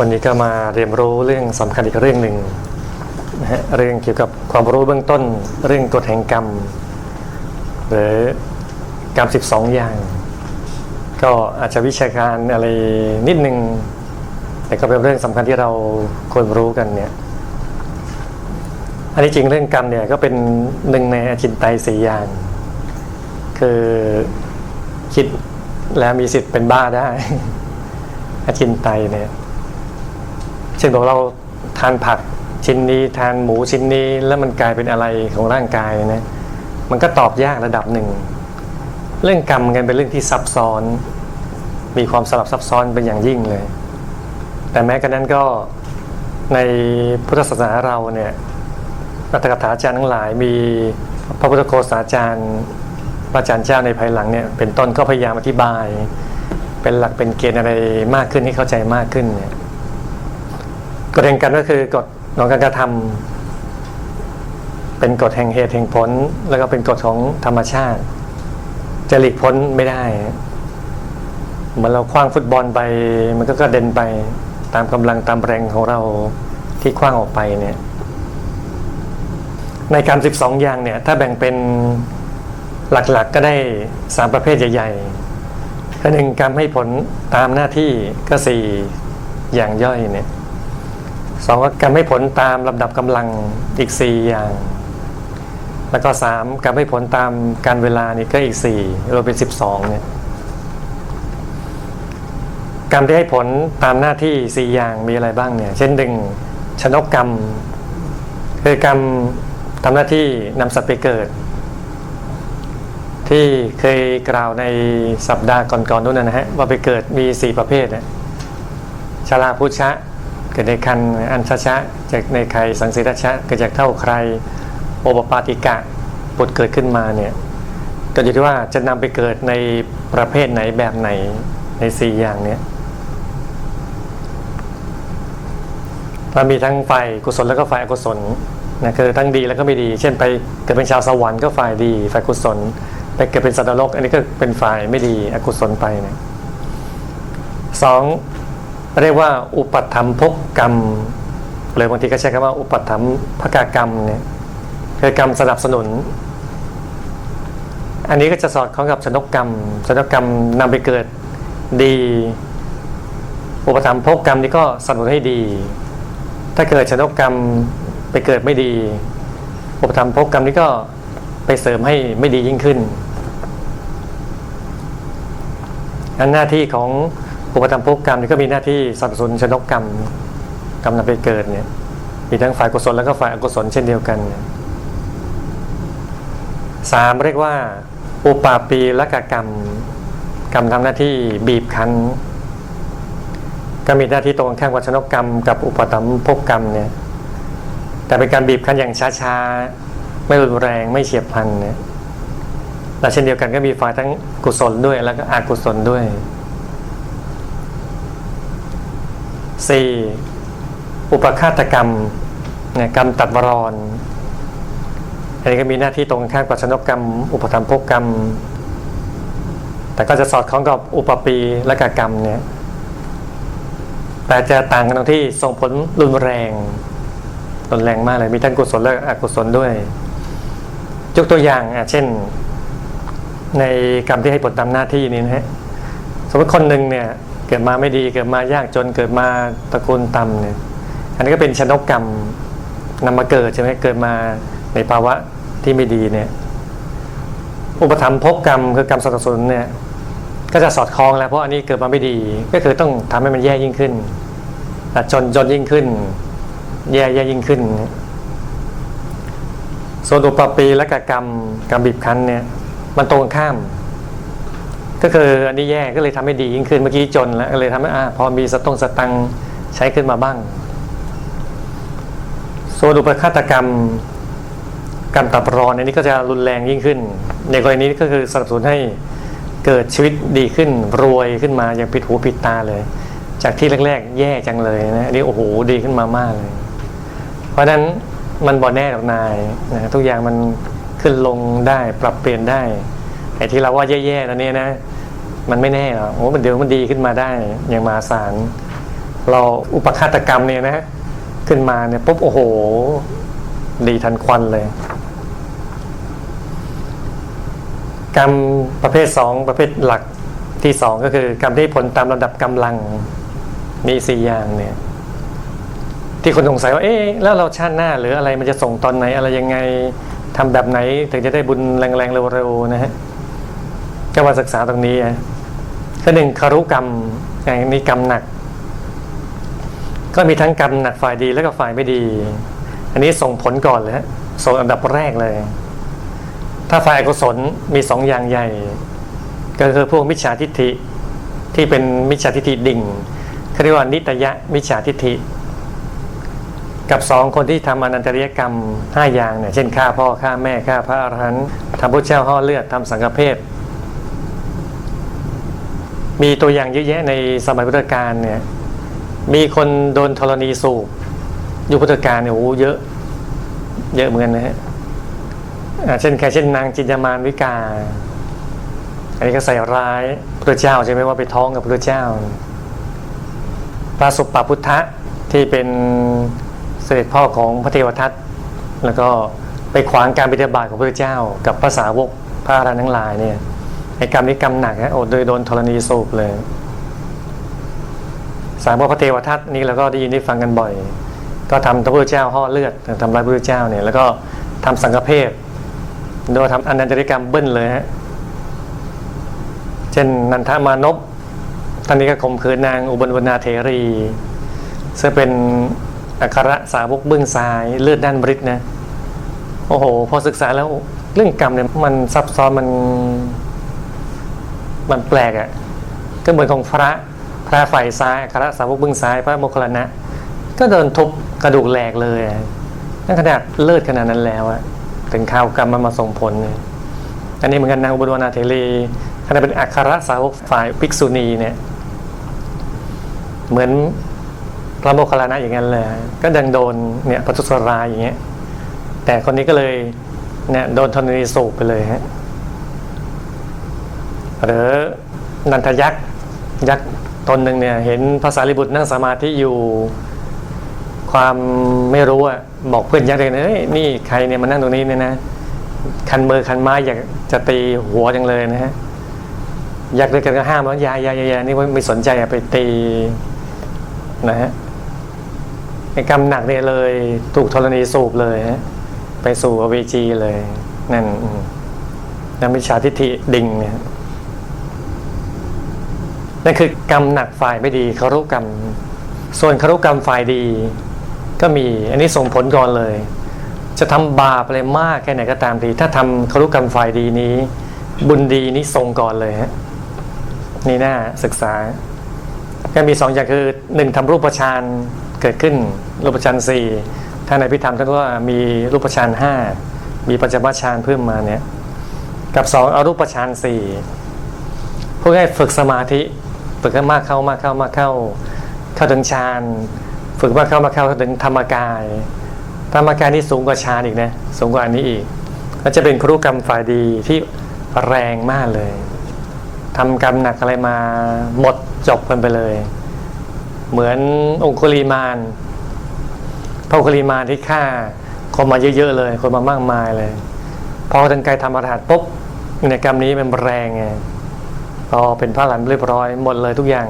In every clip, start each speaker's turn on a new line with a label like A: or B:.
A: วันนี้ก็มาเรียนรู้เรื่องสำคัญอีกเรื่องหนึ่งนะฮะเรื่องเกี่ยวกับความรู้เบื้องต้น เรื่องกฎแห่งกรรม หรือกรรม 12 อย่าง ก็อาจจะวิชาการอะไรนิดนึง แต่ก็เป็นเรื่องสำคัญที่เราควรรู้กันเนี่ยอันนี้จริงเรื่องกรรมเนี่ยก็เป็นหนึ่งในอจินไตยสี่อย่าง คือคิดแล้วมีสิทธิ์เป็นบ้าได้ อจินไตยเนี่ย เช่นบอกเราทานผักชิ้นนี้ทานหมูชิ้นนี้แล้วมันกลายเป็นอะไรของร่างกายนะมันก็ตอบยากระดับหนึ่ง เรื่องกรรมกันเป็นเรื่องที่ซับซ้อน มีความสลับซับซ้อนเป็นอย่างยิ่งเลย แต่แม้กระนั้นก็ในพุทธศาสนาเราเนี่ยอัตถกถาจารย์ทั้งหลายมีพระพุทธโฆษาจารย์พระอาจารย์เจ้าในภายหลังเนี่ยเป็นต้นก็พยายามอธิบาย เป็นหลักเป็นเกณฑ์อะไรมากขึ้นให้เข้าใจมากขึ้นเนี่ย กฎแห่งกรรมก็คือกฎของการกระทำเป็นกฎแห่งเหตุแห่งผล แล้วก็เป็นกฎของธรรมชาติ จะหลีกพ้นไม่ได้เหมือนเราคว้างฟุตบอลไป มันก็กระเด็นไปตามกำลังตามแรงของเราที่คว้างออกไปเนี่ยในการ 12 อย่างเนี่ย ถ้าแบ่งเป็นหลักๆก็ได้ 3 ประเภทใหญ่ๆหนึ่งกรรมให้ผลตามหน้าที่ก็สี่อย่างย่อยเนี่ย สองก็การให้ผลตามลำดับกำลังอีก 4 อย่าง แล้วก็ 3การให้ผลตามการเวลานี่ก็อีก 4 รวมเป็น 12เนี่ยกรรมที่ให้ผลตามหน้าที่ 4 อย่างมีอะไรบ้างเนี่ย เช่นหนึ่งชนกกรรม คือกรรมทำหน้าที่นำสัตว์ไปเกิด ที่เคยกล่าวในสัปดาห์ก่อนๆนู้นนะฮะว่าไปเกิดมี 4 ประเภทนะชาลาพุชะ เกิดในคันอันชชะจากในไข่สังเสรชะเกิดจากเท่าใครโอปปาติกะปุดเกิดขึ้นมาเนี่ยก็อยู่ที่ว่าจะนำไปเกิดในประเภทไหนแบบไหนในสี่อย่างเนี้ยมันมีทั้งฝ่ายกุศลแล้วก็ฝ่ายอกุศลนะคือทั้งดีแล้วก็ไม่ดี เช่นไปเกิดเป็นชาวสวรรค์ก็ฝ่ายดี ฝ่ายกุศลไปเกิดเป็นสัตว์นรก อันนี้ก็เป็นฝ่ายไม่ดีอกุศลไปเนี่ยสอง เรียกว่าอุปัฏฐัมภกกรรมหรือบางทีก็ใช้คำว่าอุปัฏฐัมภกกรรมเนี่ยคือกรรมสนับสนุน อันนี้ก็จะสอดคล้องกับชนกกรรมชนกกรรมนำไปเกิดดี อุปถัมภกกรรมนี้ก็สนับสนุนให้ดี ถ้าเกิดชนกกรรมไปเกิดไม่ดี อุปถัมภกกรรมนี้ก็ไปเสริมให้ไม่ดียิ่งขึ้นอันหน้าที่ของ อุปธรรมภพกรรมนี่ก็มีหน้าที่สนับสนุนชนกกรรมกรรมนำไปเกิดเนี่ยมีทั้งฝ่ายกุศลแล้วก็ฝ่ายอกุศลเช่นเดียวกันสามเรียกว่า อุปาปีละกกรรม กรรมทำหน้าที่บีบคั้น ก็มีหน้าที่ตรงข้ามกับชนกกรรม กับอุปธรรมภพกรรมเนี่ยแต่เป็นการบีบคั้นอย่างช้าๆ ไม่รุนแรงไม่เฉียบพลันเนี่ยและเช่นเดียวกันก็มีฝ่ายทั้งกุศลด้วยแล้วก็อกุศลด้วย สี่อุปฆาตกรรมเนี่ยกรรมตัดวรอนอันนี้ก็มีหน้าที่ตรงข้ามกับชนกกรรม อุปธรรมภกกรรม แต่ก็จะสอดคล้องกับอุปปีและกกรรมเนี่ยแต่จะต่างกันตรงที่ส่งผลรุนแรงรุนแรงมากเลยมีทั้งกุศลและอกุศลด้วยยกตัวอย่างอะเช่น ในกรรมที่ให้ผลตามหน้าที่นี้นะฮะสมมติคนหนึ่งเนี่ย เกิดมาไม่ดีเกิดมายากจนเกิดมาตระกูลต่ำเนี่ยอันนี้ก็เป็นชนกกรรมนำมาเกิดใช่ไหมเกิดมาในภาวะที่ไม่ดีเนี่ย อุปธรรมภพกรรมคือกรรมสนับสนุนเนี่ย ก็จะสอดคล้องแล้วเพราะอันนี้เกิดมาไม่ดี ก็คือต้องทำให้มันแย่ยิ่งขึ้นจนจนยิ่งขึ้น แย่แย่ยิ่งขึ้น ส่วนอุปปีและกกรรมกรรมบีบคั้นเนี่ย มันตรงข้าม ก็คืออันนี้แย่ก็เลยทำให้ดียิ่งขึ้นเมื่อกี้จนแล้วก็เลยทำให้อ่าพอมีสตงสตังใช้ขึ้นมาบ้างส่วนอุปฆาตกรรมกรรมตับรอนอันนี้ก็จะรุนแรงยิ่งขึ้น ในกรณีนี้ก็คือสนับสนุนให้เกิดชีวิตดีขึ้นรวยขึ้นมาอย่างผิดหูผิดตาเลย จากที่แรกๆ แย่จังเลยนะอันนี้โอ้โหดีขึ้นมามากเลย เพราะฉะนั้นมันบอแน่หรอกนายนะทุกอย่างมันขึ้นลงได้ปรับเปลี่ยนได้ไอ้ที่เราว่าแย่ๆตอนนี้นะ มันไม่แน่หรอกโอ้มันเดี๋ยวมันดีขึ้นมาได้อย่างมาศาลเราอุปฆาตกรรมเนี่ยนะฮะขึ้นมาเนี่ยปุ๊บโอ้โห ดีทันควันเลย กรรมประเภทสองประเภทหลักที่สองก็คือกรรมที่ผลตามลำดับกำลังมีสี่อย่างเนี่ย ที่คนสงสัยว่าเอ๊ะแล้วเราชาติหน้า หรืออะไรมันจะส่งตอนไหน อะไรยังไงทำแบบไหน ถึงจะได้บุญแรงๆเร็วๆนะฮะก็มาศึกษาตรงนี้ อะก็หนึ่งคารุกรรมอย่างนี้กรรมหนัก ก็มีทั้งกรรมหนักฝ่ายดีแล้วก็ฝ่ายไม่ดี อันนี้ส่งผลก่อนเลยส่งอันดับแรกเลย ถ้าฝ่ายกุศลมีสองอย่างใหญ่ ก็คือพวกมิจฉาทิฏฐิที่เป็นมิจฉาทิฏฐิดิ่งเขาเรียกว่านิตยะมิจฉาทิฏฐิ กับสองคนที่ทำอนันตริยกรรมห้าอย่างเนี่ยเช่นฆ่าพ่อฆ่าแม่ฆ่าพระอรหันต์ทำพระเจ้าห่อเลือดทำสังฆเพศ มีตัวอย่างเยอะแยะในสมัยพุทธกาลเนี่ย มีคนโดนธรณีสูบยุคพุทธกาลเนี่ยโอ้โหเยอะ เยอะเหมือนกันนะฮะเช่นใครเช่นนางจินยามานวิกา อันนี้ก็ใส่ร้ายพระเจ้าใช่ไหมว่าไปท้องกับพระเจ้า พระสุปปพุทธะที่เป็นเสด็จพ่อของพระเทวทัตแล้วก็ไปขวางการปฏิบัติของพระเจ้า กับภาษาวกพระอรหันต์ทั้งหลายเนี่ย ไอ้กรรมนี้กรรมหนักนะโอ้โดยโดนธรณีสูบเลย สามพระเทวทัตนี่เราก็ได้ยินได้ฟังกันบ่อย ก็ทำพระพุทธเจ้าห่อเลือดทำร้ายพระพุทธเจ้าเนี่ยแล้วก็ทำสังฆเพศโดยทำอนันตริกรรมเบิ้ลเลยฮะเช่นนันทามานพท่านนี้ก็ข่มขืนนางอุบลวรรณาเทรีซึ่งเป็นอัครสาวกเบื้องซ้ายเลือดด้านบริษนะโอ้โห พอศึกษาแล้วเรื่องกรรมเนี่ยมันซับซ้อนมัน มันแปลกอะ่ะก็เหมือนของพระพระฝ่ายซ้ายอัครสาวกเบื้องซ้าย พระโมคคัลลานะ ก็โดนทุบกระดูกแหลกเลยนั่นขนาดเลือดขนาดนั้นแล้วอะถึงข่าวกรรมมันมาส่งผลเนี่ยอันนี้เหมือนกันนางอุบลวรรณาเทรีขณะเป็นอัครสาวกฝ่ายภิกษุณีเนี่ย เหมือนพระโมคคัลลานะอย่างนั้นเลย ก็ดังโดนเนี่ยปทุสรายอย่างเงี้ยแต่คนนี้ก็เลยเนี่ยโดนธรณีสูบไปเลยฮะ หรือนันทยักษ์ยักษ์ตนหนึ่งเนี่ยเห็นภาษาลิบุตรนั่งสมาธิอยู่ความไม่รู้อะบอกเพื่อนยักษ์เลยนะเอ้ยนี่ใครเนี่ยมานั่งตรงนี้เนี่ยนะคันมือคันไม้อยากจะตีหัวจังเลยนะฮะยากเลยกันก็ห้ามว่ายายายายานี่ไม่สนใจอะไปตีนะฮะไอ้กรรมหนักเนี่ยเลยถูกธรณีสูบเลยฮะไปสู่อเวจีเลยนั่นนั่นมิจฉาทิฏฐิดิ่งเนี่ย นั่นคือกรรมหนักฝ่ายไม่ดีคารุกรรม ส่วนคารุกรรมฝ่ายดี ก็มีอันนี้ส่งผลก่อนเลย จะทำบาปอะไรมากแค่ไหนก็ตามทีถ้าทำคารุกรรมฝ่ายดีนี้ บุญดีนี้ส่งก่อนเลยฮะนี่น่าศึกษา ก็มีสองอย่างคือหนึ่งทำรูปฌานเกิดขึ้น รูปฌานสี่ถ้าในพิธามท่านว่ามีรูปฌานห้ามีปัจจวัชฌานเพิ่มมาเนี่ย กับสองเอารูปฌานสี่พื่อให้ฝึกสมาธิ ฝึกให้มากเข้ามากเข้ามากเข้า เข้าถึงฌานฝึกมากเข้ามากเข้าถึงธรรมกาย ธรรมกายนี่สูงกว่าฌานอีกนะสูงกว่าอันนี้อีกก็จะเป็นครุกรรมฝ่ายดีที่แรงมากเลยทำกรรมหนักอะไรมาหมดจบกันไปเลย เหมือนองคุลีมานพระองคุลีมานที่ฆ่าคนมาเยอะๆเลย คนมามากมายเลยพอถึงกายทำอรหัตปุ๊บในกรรมนี้มันแรงไง พอเป็นพระหลันเรียบร้อยหมดเลยทุกอย่าง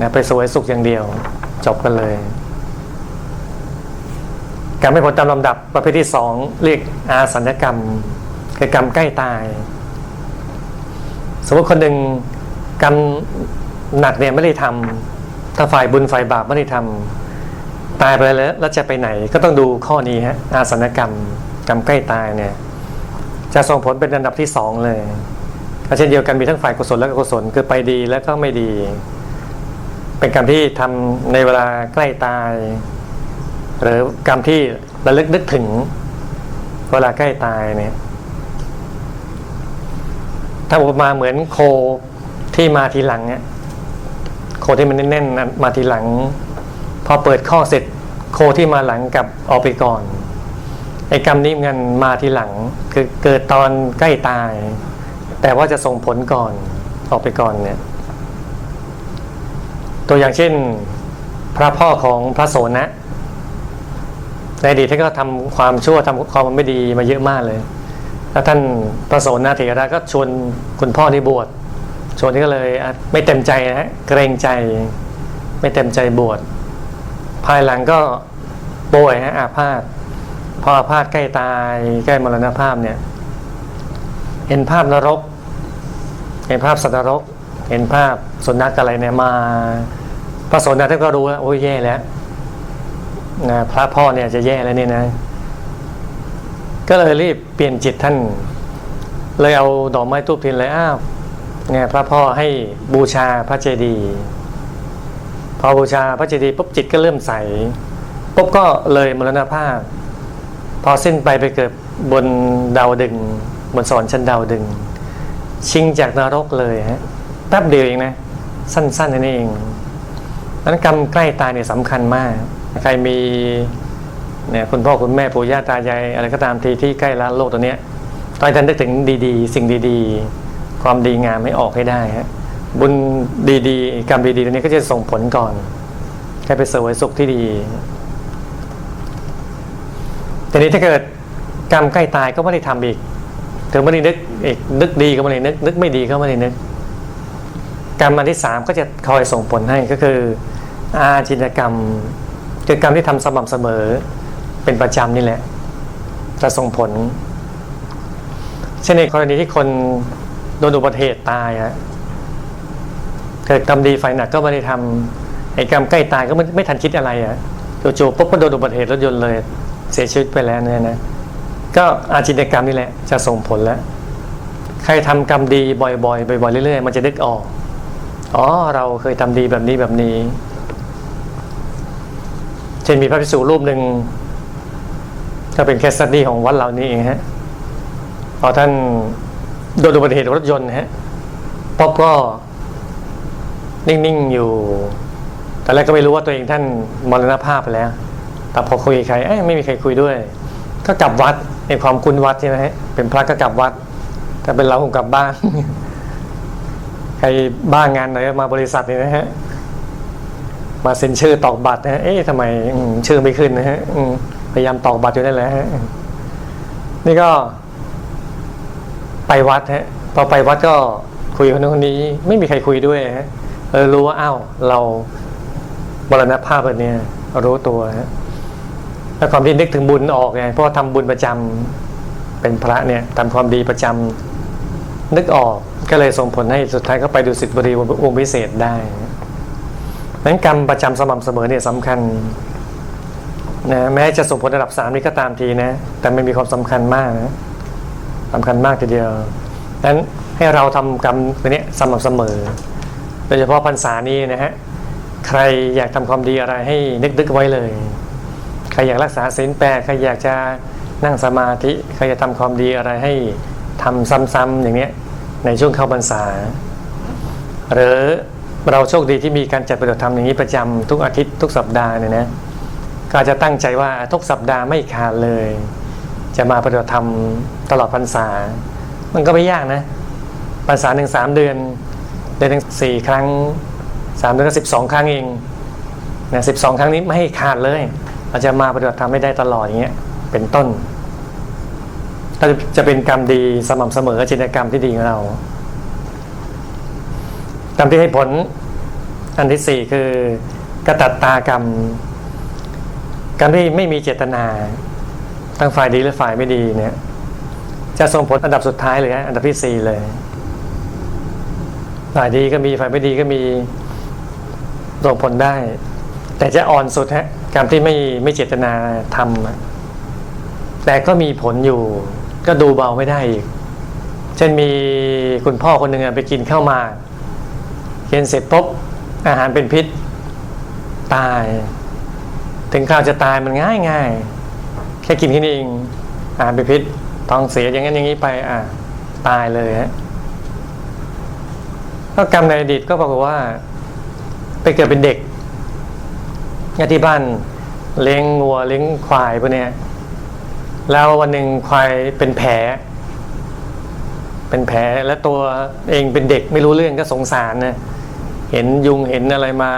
A: นะไปสวยสุขอย่างเดียว จบกันเลยกรรมไม่ผลตามลำดับประเภทที่สองเรียกอาสัญญกรรมคือกรรมใกล้ตาย สมมติคนหนึ่งกรรมหนักเนี่ยไม่ได้ทำถ้าฝ่ายบุญฝ่ายบาปไม่ได้ทำตายไปแล้วแล้วจะไปไหน ก็ต้องดูข้อนี้ฮะอาสัญกรรมกรรมใกล้ตายเนี่ย จะส่งผลเป็นอันดับที่สองเลย เช่นเดียวกันมีทั้งฝ่ายกุศลและอกุศลคือไปดีและก็ไม่ดี เป็นกรรมที่ทำในเวลาใกล้ตาย หรือกรรมที่ระลึกนึกถึงเวลาใกล้ตายเนี่ยถ้าอุปมาเหมือนโคที่มาทีหลังเนี่ยโคที่มันแน่นๆมาทีหลัง พอเปิดข้อเสร็จโคที่มาหลังกับออกไปก่อนไอ้กรรมนี้มันมาทีหลัง คือเกิดตอนใกล้ตาย แต่ว่าจะส่งผลก่อนออกไปก่อนเนี่ยตัวอย่างเช่นพระพ่อของพระโสนะในอดีตท่านก็ทำความชั่วทำความไม่ดีมาเยอะมากเลย แล้วท่านพระโสนะเถระก็ชวนคุณพ่อที่บวชชวนที่ก็เลยไม่เต็มใจนะฮะเกรงใจ ไม่เต็มใจบวชภายหลังก็ป่วยฮะอาพาธพออาพาธใกล้ตายใกล้มรณภาพเนี่ย เห็นภาพนรก เห็นภาพสัตว์นรก เห็นภาพสุนัขอะไรเนี่ยมา พระโสดาท่านก็รู้แล้วโอ้ยแย่แล้วนะพระพ่อเนี่ยจะแย่แล้วเนี่ยนะ ก็เลยรีบเปลี่ยนจิตท่าน เลยเอาดอกไม้ทูบเทียนเลยอ้าวเนี่ยพระพ่อให้บูชาพระเจดีย์พอบูชาพระเจดีย์ปุ๊บจิตก็เริ่มใสปุ๊บก็เลยมรณภาพ พอสิ้นไปไปเกิดบนดาวดึง บนสวรรค์ชั้นดาวดึง ชิงจากนรกเลยฮะแป๊บเดียวเองนะ สั้นๆนั่นเองนั้นกรรมใกล้ตายเนี่ยสำคัญมาก ใครมีเนี่ยคุณพ่อคุณแม่ปู่ย่าตายายอะไรก็ตามทีที่ใกล้ละโลกตัวเนี้ยตอนท่านนึกถึงดีๆ สิ่งดีๆ ความดีงามให้ออกให้ได้ฮะบุญดีๆ กรรมดีๆตัวนี้ก็จะส่งผลก่อนให้ไปเสวยสุขที่ดีทีนี้ถ้าเกิดกรรมใกล้ตายก็ไม่ได้ทำอีก ถึงไม่ได้นึกอีกนึกดีก็ไม่ได้นึกนึกไม่ดีก็ไม่ได้นึกกรรมอันที่สามก็จะคอยส่งผลให้ก็คือ อาจินกรรมคือกรรมที่ทำสม่ำเสมอเป็นประจำนี่แหละ จะส่งผล เช่นในกรณีที่คนโดนอุบัติเหตุตายฮะเกิดทำดีไฟหนักก็ไม่ได้ทำไอ้กรรมใกล้ตายก็ไม่ไม่ทันคิดอะไรอะจู่ๆปุ๊บก็โดนอุบัติเหตุรถยนต์เลย เสียชีวิตไปแล้วเนี่ยนะ ก็อาจินกรรมนี่แหละจะส่งผลแล้ว ใครทำกรรมดีบ่อยๆ บ่อยๆ เรื่อยๆ มันจะนึกออก อ๋อ เราเคยทำดีแบบนี้แบบนี้ เช่นมีพระภิกษุรูปหนึ่งก็เป็นแคสตัดดี้ของวัดเรานี้เองฮะพอท่านโดนอุบัติเหตุรถยนต์ฮะป๊อบก็นิ่ง ๆ อยู่แต่แรกก็ไม่รู้ว่าตัวเองท่านมรณภาพไปแล้ว แต่พอคุยกับใคร เอ้ไม่มีใครคุยด้วย ก็กลับวัด ในความคุ้นวัดใช่ไหมฮะเป็นพระก็กลับวัด แต่เป็นเราคงกลับบ้าน ใครบ้างงานไหนมาบริษัทนี่นะฮะ มาเซ็นชื่อตอกบัตรนะฮะ เอ๊ะทำไมชื่อไม่ขึ้นนะฮะพยายามตอกบัตรอยู่นั่นแหละฮะ นี่ก็ ไปวัดฮะ พอไปวัดก็คุยคนนู้นคนนี้ ไม่มีใครคุยด้วยฮะ เออรู้ว่าอ้าวเราบรณภาพแบบนี้รู้ตัวฮะ แล้วความที่นึกถึงบุญออกไงเพราะว่าทำบุญประจำเป็นพระเนี่ยทำความดีประจำนึกออกก็เลยส่งผลให้สุดท้ายก็ไปดูสิทธิบริวงศ์พิเศษได้นั้นกรรมประจำสม่ำเสมอเนี่ยสำคัญนะแม้จะส่งผลระดับสามนี้ก็ตามทีนะ แต่ไม่มีความสำคัญมากนะสำคัญมากทีเดียวนั้นให้เราทำกรรมตัวนี้สม่ำเสมอ โดยเฉพาะพรรษานี้นะฮะใครอยากทำความดีอะไรให้นึกนึกไว้เลย รอยากรักษาศีลแปดใครอยากจะนั่งสมาธิใครจะทำความดีอะไรให้ทำซ้ำๆอย่างเนี้ยในช่วงเข้าพรรษา หรือเราโชคดีที่มีการจัดปฏิบัติธรรมอย่างนี้ประจำทุกอาทิตย์ทุกสัปดาห์เนี่ยนะก็จะตั้งใจว่าทุกสัปดาห์ไม่ขาดเลย จะมาปฏิบัติธรรมตลอดพรรษา มันก็ไม่ยากนะพรรษาหนึ่งสามเดือนเดือนหนึ่งสี่ครั้งสามเดือนก็สิบสองครั้งเองนะสิบสองครั้งนี้ไม่ให้ขาดเลย เราจจะมาปฏิบัติธรรมไม่ได้ตลอดอย่างเงี้ยเป็นต้นก็จะเป็นกรรมดีสม่ำเสมอจินตกรรมที่ดีของเรากรรมที่ให้ผลอันที่สี่คือกระตัตตากรรมกรรมที่ไม่มีเจตนาทั้งฝ่ายดีและฝ่ายไม่ดีเนี่ย จะส่งผลอันดับสุดท้ายเลยฮะอันดับที่สี่เลย ฝ่ายดีก็มีฝ่ายไม่ดีก็มีส่งผลได้ แต่จะอ่อนสุดฮะ กรรมที่ไม่ไม่เจตนาทำแต่ก็มีผลอยู่ ก็ดูเบาไม่ได้อีก เช่นมีคุณพ่อคนหนึ่งไปกินข้าวมากกินเสร็จปุ๊บอาหารเป็นพิษ ตาย ถึงข่าวจะตายมันง่ายง่ายแค่กินแค่นี้เองอาหารเป็นพิษท้องเสียอย่างนั้นอย่างนี้ไป อะตายเลยฮะก็กรรมในอดีตก็บอกฏว่า ไปเกิดเป็นเด็ก ญาติที่บ้านเลี้ยงงัวเลี้ยงควายพวกเนี้ยแล้ววันหนึ่งควายเป็นแผล เป็นแผลแล้วตัวเองเป็นเด็กไม่รู้เรื่องก็สงสารนะเห็นยุงเห็นอะไรมา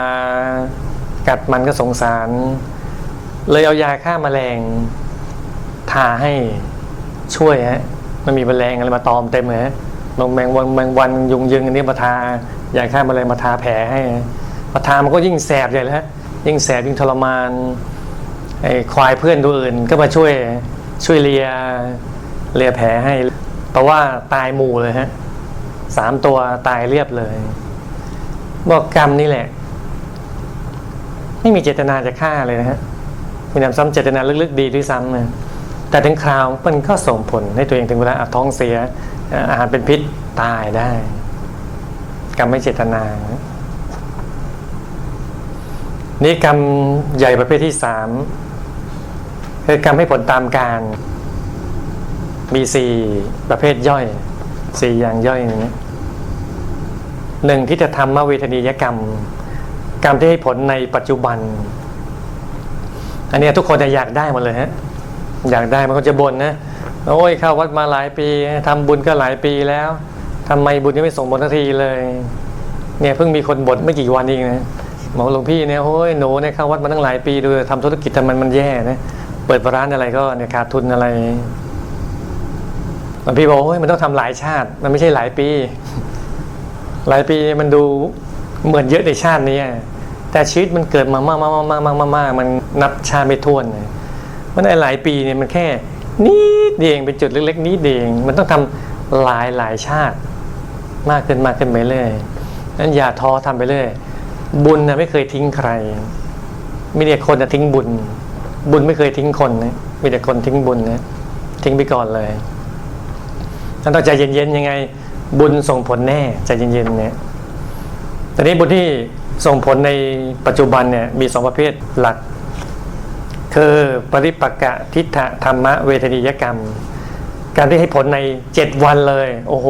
A: กัดมันก็สงสาร เลยเอายาฆ่าแมลงทาให้ช่วยฮะมันมีแมลงอะไรมาตอมเต็มเลยฮะลงแมงวันแมงวันยุงยึงอันนี้มาทายาฆ่าแมลงมาทาแผลให้มาทามันก็ยิ่งแสบใหญ่เลยฮะ ยิ่งแสบยิ่งทรมานไอ้ควายเพื่อนตัวอื่นก็มาช่วยช่วยเลียเลียแผลให้เพราะว่าตายหมู่เลยฮะสามตัวตายเรียบเลยบอกกรรมนี่แหละ ไม่มีเจตนาจะฆ่าเลยนะฮะมีนำซ้ำเจตนาลึกๆดีด้วยซ้ำนะแต่ถึงคราวมันก็ส่งผลให้ตัวเองถึงเวลาอะท้องเสียอาหารเป็นพิษตายได้ กรรมไม่เจตนานี่ กรรมใหญ่ประเภทที่สามคือกรรมให้ผลตามการ มีสี่ประเภทย่อยสี่อย่างย่อยนี้หนึ่งที่จะทำมาเวทนียกรรม กรรมที่ให้ผลในปัจจุบัน อันนี้ทุกคนจะอยากได้หมดเลยฮะอยากได้มันก็จะบ่นนะโอ้ยเข้าวัดมาหลายปีทำบุญก็หลายปีแล้วทำไมบุญยังไม่ส่งผลทันทีเลย เนี่ยเพิ่งมีคนบ่นไม่กี่วันเองนะ บอกหลวงพี่เนี่ยโอ้ยหนูเนี่ยเข้าวัดมาตั้งหลายปีดูทำธุรกิจทำไมมันแย่นะเปิดร้านอะไรก็เนี่ยขาดทุนอะไรหลวงพี่บอกโอ้ยมันต้องทำหลายชาติ มันไม่ใช่หลายปี หลายปีมันดูเหมือนเยอะในชาตินี้แต่ชีวิตมันเกิดมามากมากมากมากมากมากมันนับชาไม่ถ้วนเลยมันไอ้หลายปีเนี่ยมันแค่นิดเดียงเป็นจุดเล็ก ๆนิดเดียงมันต้องทำหลายหลายชาติ มากขึ้นมากขึ้นไปเรื่อยนั้นอย่าท้อทำไปเรื่อย บุญนะไม่เคยทิ้งใคร มีแต่คนจะทิ้งบุญ บุญไม่เคยทิ้งคนนะมีแต่คนทิ้งบุญนะทิ้งไปก่อนเลยนั้นต้องใจเย็นๆยังไง บุญส่งผลแน่ใจเย็นๆเนี่ยตอนนี้บุญที่ส่งผลในปัจจุบันเนี่ยมีสองประเภทหลัก คือปริปักกะทิฏฐธรรมะเวทนิยกรรม การที่ให้ผลในเจ็ดวันเลย โอ้โห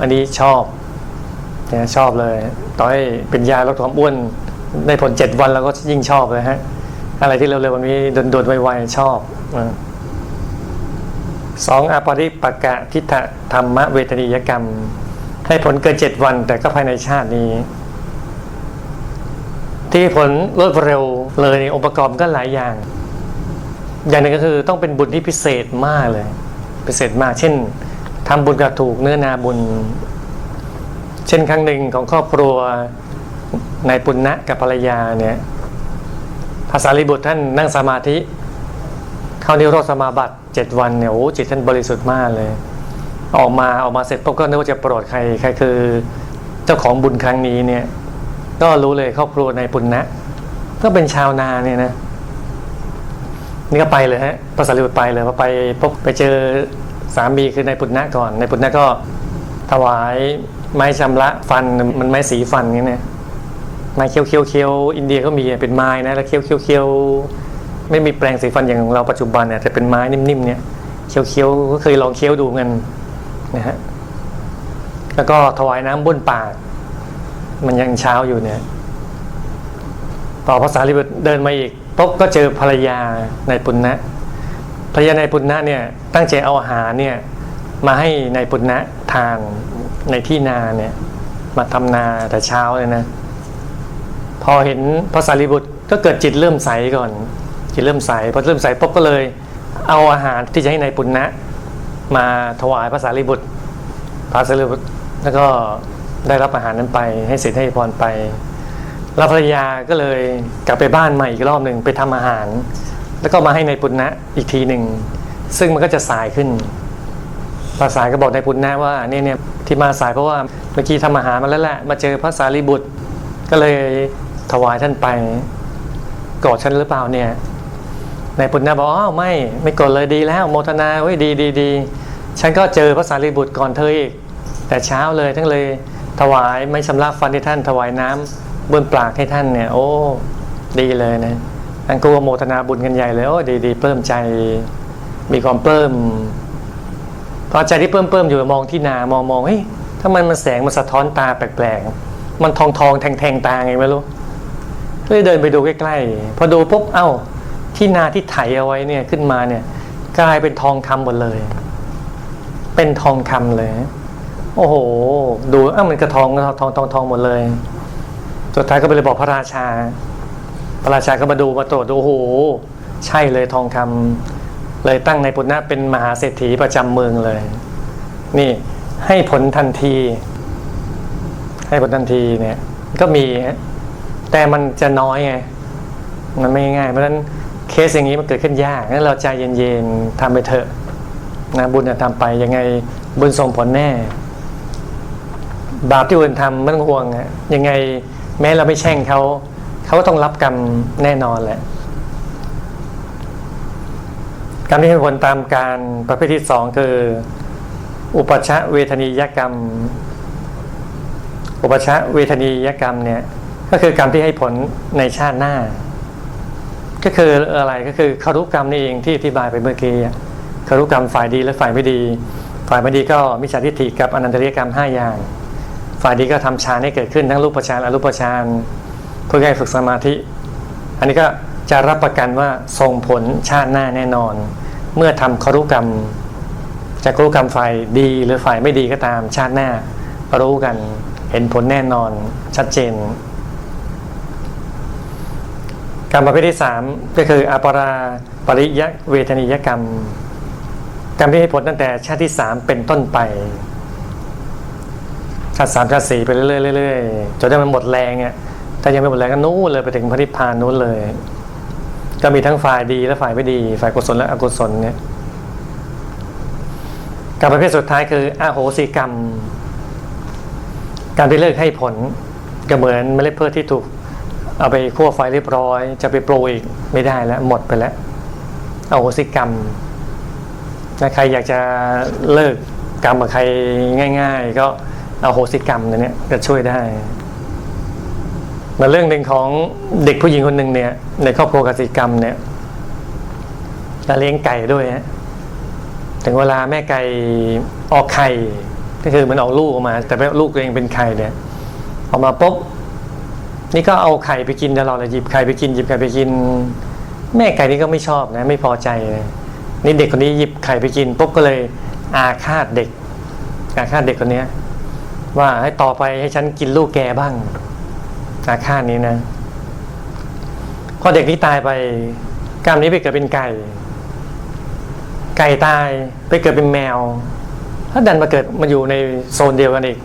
A: อันนี้ชอบ เนี่ยชอบเลยต่อให้เป็นยาลดความอ้วนได้ผลเจ็ดวันเราก็ยิ่งชอบเลยฮะ อะไรที่เร็วๆวันนี้โดนๆไวๆชอบสองอปริปกะทิฏฐธรรมเวทนิยกรรม ให้ผลเกินเจ็ดวัน แต่ก็ภายในชาตินี้ ที่ผลรวดเร็วเลยในองค์ประกอบก็หลายอย่าง อย่างหนึ่งก็คือต้องเป็นบุญที่พิเศษมากเลย พิเศษมาก เช่นทำบุญกับถูกเนื้อนาบุญ เช่นครั้งหนึ่งของครอบครัวนายปุณณะกับภรรยาเนี่ยภาษาลิบุตรท่านนั่งสมาธิ เข้านิโรธสมาบัติเจ็ดวันเนี่ยโอ้จิตท่านบริสุทธิ์มากเลย ออกมาออกมาเสร็จปุ๊บก็นึกว่าจะโปรดใครใครคือ เจ้าของบุญครั้งนี้เนี่ย ก็รู้เลยครอบครัวนายปุณณะก็เป็นชาวนาเนี่ยนะนี่ก็ไปเลยฮะภาษาลิบุตรไปเลยพอไปปุ๊บไปเจอสามีคือนายปุณณะก่อนนายปุณณะก็ถวาย ไม้ชำระฟันมันไม้สีฟันนี่เนี่ยไม้เคี้ยวเคี้ยวเคี้ยวอินเดียก็มีเป็นไม้นะแล้วเคี้ยวเคี้ยวเคี้ยวไม่มีแปรงสีฟันอย่างของเราปัจจุบันเนี่ยแต่เป็นไม้นิ่มๆเนี่ยเคี้ยวเคี้ยวก็เคยลองเคี้ยวดูกันนะฮะแล้วก็ถวายน้ำบ้นปาก มันยังเช้าอยู่เนี่ย ต่อภาษาลิบุตรเดินมาอีกปุ๊บก็เจอภรรยาในปุณณะภรรยาในปุณณะเนี่ยตั้งใจเอาอาหารเนี่ยมาให้ในปุณณะทาน ในที่นาเนี่ย มาทำนาแต่เช้าเลยนะ พอเห็นภาษาลิบุตรก็เกิดจิตเริ่มใสก่อน จิตเริ่มใสพอเริ่มใสปุ๊บก็เลย เอาอาหารที่จะให้ในปุณณะมาถวายภาษาลิบุตรภาษาลิบุตรแล้วก็ได้รับอาหารนั้นไป ให้เสิทธิ์ให้พรไปแล้วภรรยาก็เลยกลับไปบ้านใหม่อีกรอบหนึ่งไปทำอาหาร แล้วก็มาให้ในายปุณณะอีกทีหนึ่ง ซึ่งมันก็จะสายขึ้น ภาษาก็บอกในายปุณณะว่าเนี่ยเนี่ยที่มาสายเพราะว่าเมื่อกี้ทำอาหารมาแล้วแหละมาเจอพระสารีบุตร ก็เลยถวายท่านไปโกรธฉันหรือเปล่าเนี่ยในปุณณะบอกอ๋อไม่ไม่โกรธเลยดีแล้ว โมทนาเว้ยดีดีดีฉันก็เจอพระสารีบุตรก่อนเธออีก แต่เช้าเลยทั้งเลยถวายไม่ชำระฟันให้ท่าน ถวายน้ำบนปากให้ท่านเนี่ย โอ้ดีเลยนะท่านก็โมทนาบุญกันใหญ่เลยโอ้ดีดีเพิ่มใจมีความเพิ่ม พอใจที่เพิ่มเพิ่มอยู่มองที่นามองมองเฮ้ยถ้ามันมันแสงมันสะท้อนตาแปลกๆ มันทองทองแทงแทงตาไงไม่รู้ก็เลยเดินไปดูใกล้ๆ พอดูปุ๊บเอ้า ที่นาที่ไถเอาไว้เนี่ยขึ้นมาเนี่ย กลายเป็นทองคำหมดเลย เป็นทองคำเลย โอ้โห ดูเอ้ามันกระทองทองทองทองหมดเลย สุดท้ายก็ไปเลยบอกพระราชา พระราชาก็มาดูมาตรวจดูโอ้โห ใช่เลยทองคำ เลยตั้งในปุณณะเป็นมหาเศรษฐีประจำเมืองเลย นี่ให้ผลทันที ให้ผลทันทีเนี่ยก็มี แต่มันจะน้อยไงมันไม่ง่าย เพราะฉะนั้นเคสอย่างนี้มันเกิดขึ้นยากงั้นเราใจเย็นๆทำไปเถอะนะบุญจะทำไปยังไงบุญส่งผลแน่ บาปที่อื่นทำไม่ต้องห่วงอะยังไง แม้เราไม่แช่งเขาเขาก็ต้องรับกรรมแน่นอนแหละ กรรมที่ให้ผลตามการประเภทที่สองคือ อุปชะเวทนียกรรม อุปชะเวทนียกรรมเนี่ย ก็คือกรรมที่ให้ผลในชาติหน้า ก็คืออะไรก็คือคารุกรรมนี่เองที่อธิบายไปเมื่อกี้คารุกรรมฝ่ายดีและฝ่ายไม่ดี ฝ่ายไม่ดีก็มิจฉาทิฏฐิกับอนันตริยกรรมห้าอย่าง ฝ่ายดีก็ทำฌานให้เกิดขึ้นทั้งรูปฌานอรูปฌานเพื่อให้ฝึกสมาธิ อันนี้ก็ จะรับประกันว่าส่งผลชาติหน้าแน่นอน เมื่อทำครุกรรมจะครุกรรมฝ่ายดีหรือฝ่ายไม่ดีก็ตามชาติหน้า รู้กันเห็นผลแน่นอนชัดเจน กรรมประเภทที่สามก็คืออปราปริยะเวทนิยกรรม กรรมที่ให้ผลตั้งแต่ชาติที่สามเป็นต้นไปชาติสามชาติสี่ไปเรื่อยๆเรื่อยๆจนได้มันหมดแรงอะถ้ายังไม่หมดแรงก็นู้นเลยไปถึงพระนิพพานนู้นเลย ก็มีทั้งฝ่ายดีและฝ่ายไม่ดี ฝ่ายกุศลและอกุศลเนี่ยกรรประเภทสุดท้ายคืออโหสิกรรม การที่เลิกให้ผลก็เหมือนเมล็ดพืชที่ถูกเอาไปคั่วไฟเรียบร้อย จะไปโปรยอีกไม่ได้แล้วหมดไปแล้วอโหสิกรรมถ้าใครอยากจะเลิกกรรมกับใครง่าย ๆ ก็อโหสิกรรมตัวเนี้ยจะช่วยได้ มาเรื่องหนึ่งของเด็กผู้หญิงคนหนึ่งเนี่ย ในครอบครัวกสิกรรมเนี่ยจะเลี้ยงไก่ด้วยฮะถึงเวลาแม่ไก่ออกไข่ก็คือมันออกลูกออกมา แต่ลูกตัวเองเป็นไข่เนี่ยออกมาปุ๊บนี่ก็เอาไข่ไปกินตลอดเลยหยิบไข่ไปกินหยิบไข่ไปกิน แม่ไก่นี่ก็ไม่ชอบนะ ไม่พอใจเลยนี่เด็กคนนี้หยิบไข่ไปกินปุ๊บก็เลย อาฆาตเด็ก อาฆาตเด็กคนเนี้ยว่าให้ต่อไปให้ฉันกินลูกแกบ้าง อาฆาตนี้นะ พอเด็กนี้ตายไป กรรมนี้ไปเกิดเป็นไก่ ไก่ตายไปเกิดเป็นแมวถ้าดันมาเกิดมาอยู่ในโซนเดียวกันอีก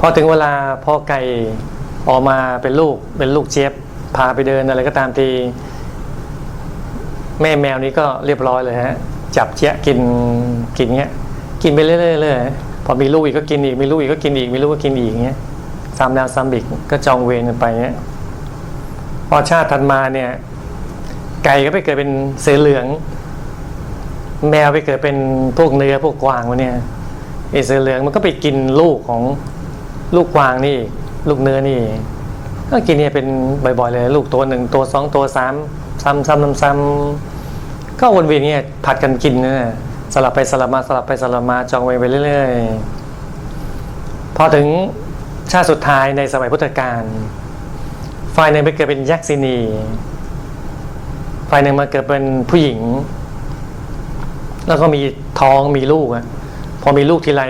A: พอถึงเวลาพอไก่ออกมาเป็นลูกเป็นลูกเจี๊ยบพาไปเดินอะไรก็ตามทีแม่แมวนี้ก็เรียบร้อยเลยฮะ จับเจี๊ยกินกินเงี้ย กินไปเรื่อยๆเลยพอมีลูกอีกก็กินอีกมีลูกอีกก็กินอีกมีลูกก็กินอีกเงี้ย ซ้ำแล้วซ้ำอีกก็จองเวรกันไปเงี้ยพอชาติถัดมาเนี่ย ไก่ก็ไปเกิดเป็นเสือเหลือง แมวไปเกิดเป็นพวกเนื้อพวกกวางวะเนี่ยไอเสือเหลืองมันก็ไปกินลูกของลูกกวางนี่ ลูกเนื้อนี่ ก็กินเนี่ยเป็นบ่อยๆเลย ลูกตัวหนึ่งตัวสองตัวสามซ้ำซ้ำซ้ำซ้ำก็วนเวียนเนี่ยผัดกันกินนะสลับไปสลับมาสลับไปสลับมาจองเวรไปเรื่อยๆพอถึง ชาติสุดท้ายในสมัยพุทธกาลฝ่ายหนึ่งไปเกิดเป็นยักษินีฝ่ายหนึ่งมาเกิดเป็นผู้หญิง แล้วก็มีท้องมีลูกอะพอมีลูกทีไร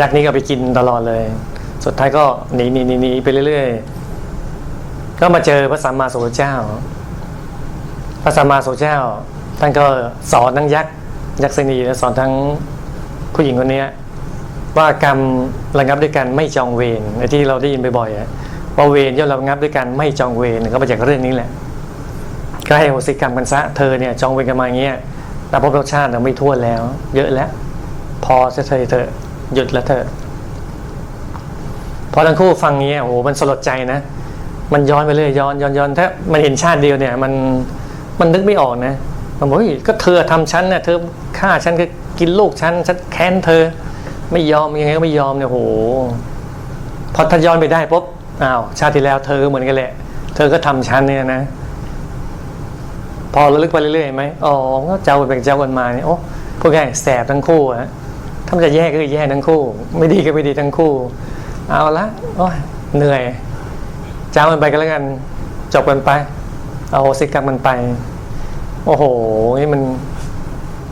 A: ยักษ์นี้ก็ไปกินตลอดเลย สุดท้ายก็หนีหนีหนีหนีไปเรื่อยๆ ก็มาเจอพระสัมมาสัมพุทธเจ้า พระสัมมาสัมพุทธเจ้าท่านก็สอนทั้งยักษ์ยักษินีและสอนทั้งผู้หญิงคนนี้ ว่ากรรมระงับด้วยกันไม่จองเวรที่เราได้ยินบ่อยๆอะว่าเวรย่อมระงับด้วยกันไม่จองเวรก็มาจากเรื่องนี้แหละก็ให้โหสิกรรมกันซะเธอเนี่ยจองเวรกันมาอย่างเงี้ยแต่พบรสชาติเราไม่ทั่วแล้ว เยอะแล้ว พอจะเธอเธอหยุดแล้วเธอพอทั้งคู่ฟังเงี้ยโอ้โหมันสลดใจนะ มันย้อนไปเรื่อยย้อนย้อนย้อนถ้ามันเห็นชาติเดียวเนี่ย มันมันนึกไม่ออกนะมันบอกเฮ้ยก็เธอทำฉันเนี่ยเธอฆ่าฉันก็กินลูกฉันฉันแค้นเธอ ไม่ยอมยังไงก็ไม่ยอมเนี่ยโหพอถ้าย้อนไปได้ปุ๊บอ้าวชาติที่แล้วเธอก็เหมือนกันแหละ เธอก็ทำฉันเนี่ยนะ พอระลึกไปเรื่อยๆไหมอ๋อก็เจ้ากันเป็นเจ้ากันมาเนี่ยโอ้พวกแกแสบทั้งคู่อะถ้ามันจะแย่ก็คือแย่ทั้งคู่ ไม่ดีก็ไม่ดีทั้งคู่ เอาละโอ้ยเหนื่อยเจ้ามันไปกันแล้วกันจบกันไป เอาโหสิกรรมมันไป โอ้โหนี่มัน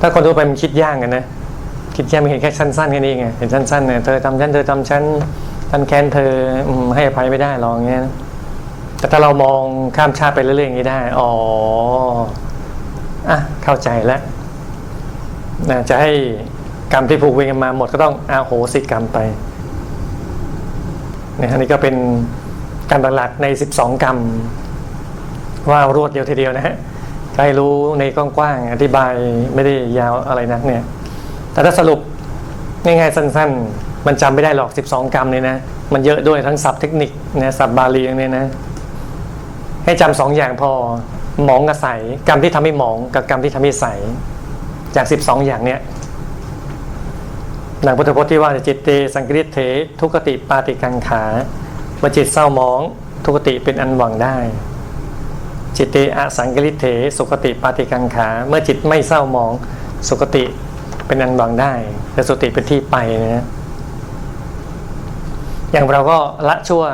A: ถ้าคนทั่วไปมันคิดยากกันนะ คิดแค่ไม่เห็นแค่สั้นๆแค่นี้ไงเห็นสั้นๆเนี่ยเธอทำฉันเธอทำฉันฉันแค้นเธอให้อภัยไม่ได้หรอกเงี้ยแต่ถ้าเรามองข้ามชาติไปเรื่อยๆอย่างนี้ได้อ๋ออะเข้าใจแล้วนะจะให้กรรมที่ผูกเวรกันมาหมดก็ต้องอาโหสิกรรมไปเนี่ยอันนี้ก็เป็นการหลักๆใน 12 กรรม ว่ารวดเดียวทีเดียวนะฮะใครรู้ในกว้างๆอธิบายไม่ได้ยาวอะไรนักเนี่ย แต่ถ้าสรุปง่ายๆสั้นๆ มันจำไม่ได้หรอก 12 กรรมเนี่ยนะ มันเยอะด้วยทั้งศัพท์เทคนิคนะศัพท์บาลีอย่างเนี้ยนะ ให้จำสองอย่างพอหมองกับใสกรรมที่ทำให้หมองกับกรรมที่ทำให้ใส จาก 12 อย่างเนี้ยหนังพุทธพจน์ที่ว่าจิตเตสังกฤตเถทุกติปาติกังขาเมื่อจิตเศร้ามอง ทุกติเป็นอันหวังได้ จิตเตอสังกฤตเถสุขติปาติกังขา เมื่อจิตไม่เศร้าหมอง สุขติ เป็นอันหวังได้ แต่สติเป็นที่ไปนะอย่างเราก็ละชั่ว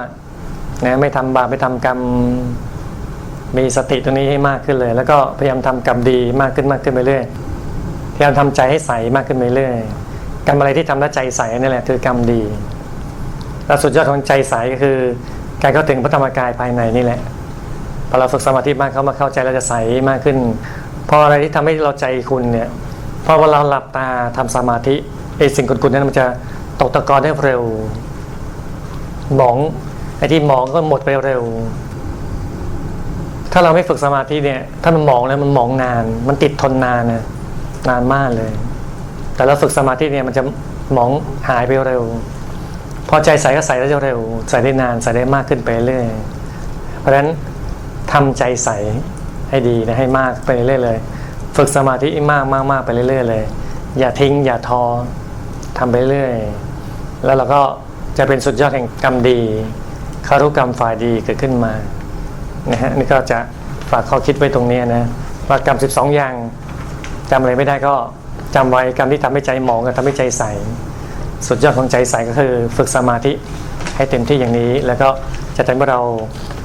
A: นะไม่ทำบาปไม่ทำกรรมมีสติตรงนี้ให้มากขึ้นเลย แล้วก็พยายามทำกรรมดีมากขึ้นมากขึ้นไปเรื่อยพยายามทำใจให้ใสมากขึ้นไปเรื่อยกรรมอะไรที่ทำแล้วใจใสนี่แหละคือกรรมดีแล้วสุดยอดของใจใสก็คือ การเข้าถึงพระธรรมกายภายในนี่แหละพอเราฝึกสมาธิมากเข้ามาเข้าใจเราจะใสมากขึ้นพออะไรที่ทำให้เราใจคุณเนี่ย พอเวลาหลับตาทำสมาธิไอ้สิ่งกุนๆนั้นมันจะตกตะกอนได้เร็ว หมองไอ้ที่หมองก็หมดไปเร็ว ถ้าเราไม่ฝึกสมาธิเนี่ย ถ้ามันหมองแล้วมันหมองนาน มันติดทนนานนะนานมากเลย แต่เราฝึกสมาธิเนี่ยมันจะหมองหายไปเร็ว พอใจใส่ก็ใส่ได้เร็ว ใส่ได้นานใส่ได้มากขึ้นไปเรื่อยเพราะฉะนั้นทำใจใสให้ดีนะให้มากไปเรื่อยเลย ฝึกสมาธิมากมากมากไปเรื่อยๆเลย อย่าทิ้ง อย่าท้อทำไปเรื่อย แล้วเราก็จะเป็นสุดยอดแห่งกรรมดีคารุกรรมฝ่ายดีเกิดขึ้นมานะฮะนี่ก็จะฝากข้อคิดไว้ตรงนี้นะว่ากรรม 12 อย่างจำอะไรไม่ได้ก็จำไว้กรรมที่ทำให้ใจหมองกับทำให้ใจใส สุดยอดของใจใสก็คือ ฝึกสมาธิให้เต็มที่อย่างนี้ แล้วก็จะทำให้เรา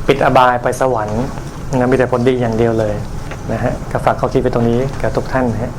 A: ปิดอบายไปสวรรค์นะมีแต่ผลดีอย่างเดียวเลย นะฮะก็ฝากข้อคิดไปตรงนี้กับทุกท่านนะฮะ